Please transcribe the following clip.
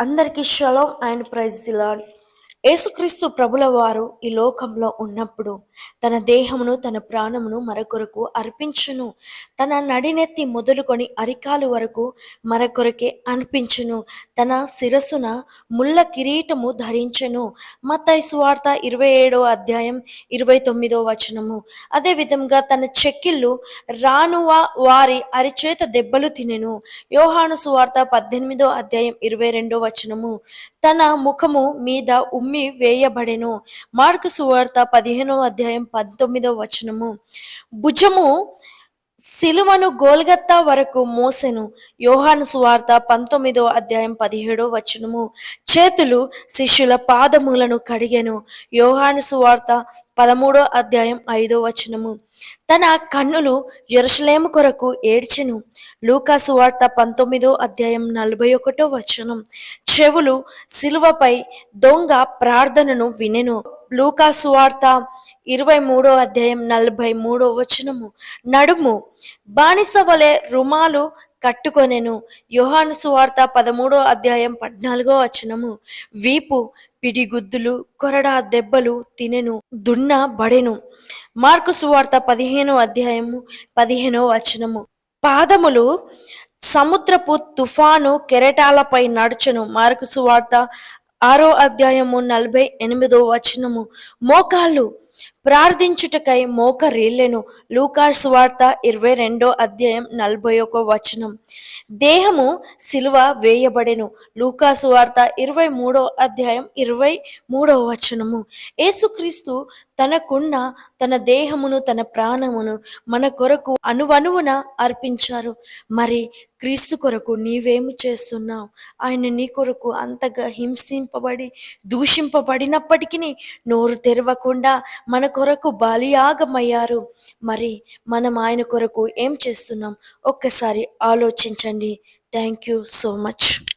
అందరికీ shalom and praise దిలాడ్ యేసుక్రీస్తు ప్రభుల వారు ఈ లోకంలో ఉన్నప్పుడు తన దేహమును తన ప్రాణమును మరొకరకు అర్పించును. తన నడినెత్తి మొదలుకొని అరికాలు వరకు మరొకరికే అర్పించును. తన శిరస్సున ముళ్ళ కిరీటము ధరించెను. మత్తయి సువార్త ఇరవై ఏడో అధ్యాయం ఇరవై తొమ్మిదో వచనము. అదే విధంగా తన చెక్కిళ్ళు రానువా వారి అరిచేత దెబ్బలు తినెను. యోహాను సువార్త పద్దెనిమిదో అధ్యాయం ఇరవై రెండో వచనము. తన ముఖము మీద ఉమ్మి వేయబడెను. మార్కు సువార్త పదిహేనో అధ్యాయం పంతొమ్మిదో వచనము. భుజము సిలువను గోల్గత్తా వరకు మోసెను. యోహాను సువార్త పంతొమ్మిదో అధ్యాయం పదిహేడో వచనము. చేతులు శిష్యుల పాదములను కడిగెను. యోహాను సువార్త పదమూడో అధ్యాయం ఐదో వచనము. తన కన్నులు ఎరుసలేము కొరకు ఏడ్చెను. లూకా సువార్త పంతొమ్మిదో అధ్యాయం నలభై ఒకటో వచనం. చెవులు సిలువపై దొంగ ప్రార్థనను వినెను. లూకా సువార్త ఇరవై మూడో అధ్యాయం నలభై మూడో వచనము. నడుము బానిస వలె రుమాలు కట్టుకొనెను. యోహాను సువార్త పదమూడో అధ్యాయం పద్నాలుగో వచనము. వీపు పిడిగుద్దులు కొరడా దెబ్బలు తినెను దున్న బడెను. మార్కు సువార్త పదిహేనో అధ్యాయము పదిహేనో వచనము. పాదములు సముద్రపు తుఫాను కెరటాలపై నడుచును. మార్కు సువార్త ఆరో అధ్యాయము నలభై ఎనిమిదో వచనము. మోకాళ్ళు ప్రార్థించుటకై మోకరేళ్ళెను లూకాస్ వార్త ఇరవై రెండో అధ్యాయం నలభై ఒక వచనం. దేహము సిలువ వేయబడెను. లూకాసు వార్త ఇరవై మూడో అధ్యాయం ఇరవై మూడో వచనము. యేసుక్రీస్తు తనకున్న తన దేహమును తన ప్రాణమును మన కొరకు అనువనువున అర్పించారు. మరి క్రీస్తు కొరకు నీవేమి చేస్తున్నావు? ఆయన నీ కొరకు అంతగా హింసింపబడి దూషింపబడినప్పటికీ నోరు తెరవకుండా మన కొరకు బాలియాగమయ్యారు. మరి మనం ఆయన కొరకు ఏం చేస్తున్నాం? ఒక్కసారి ఆలోచించండి. Thank you so much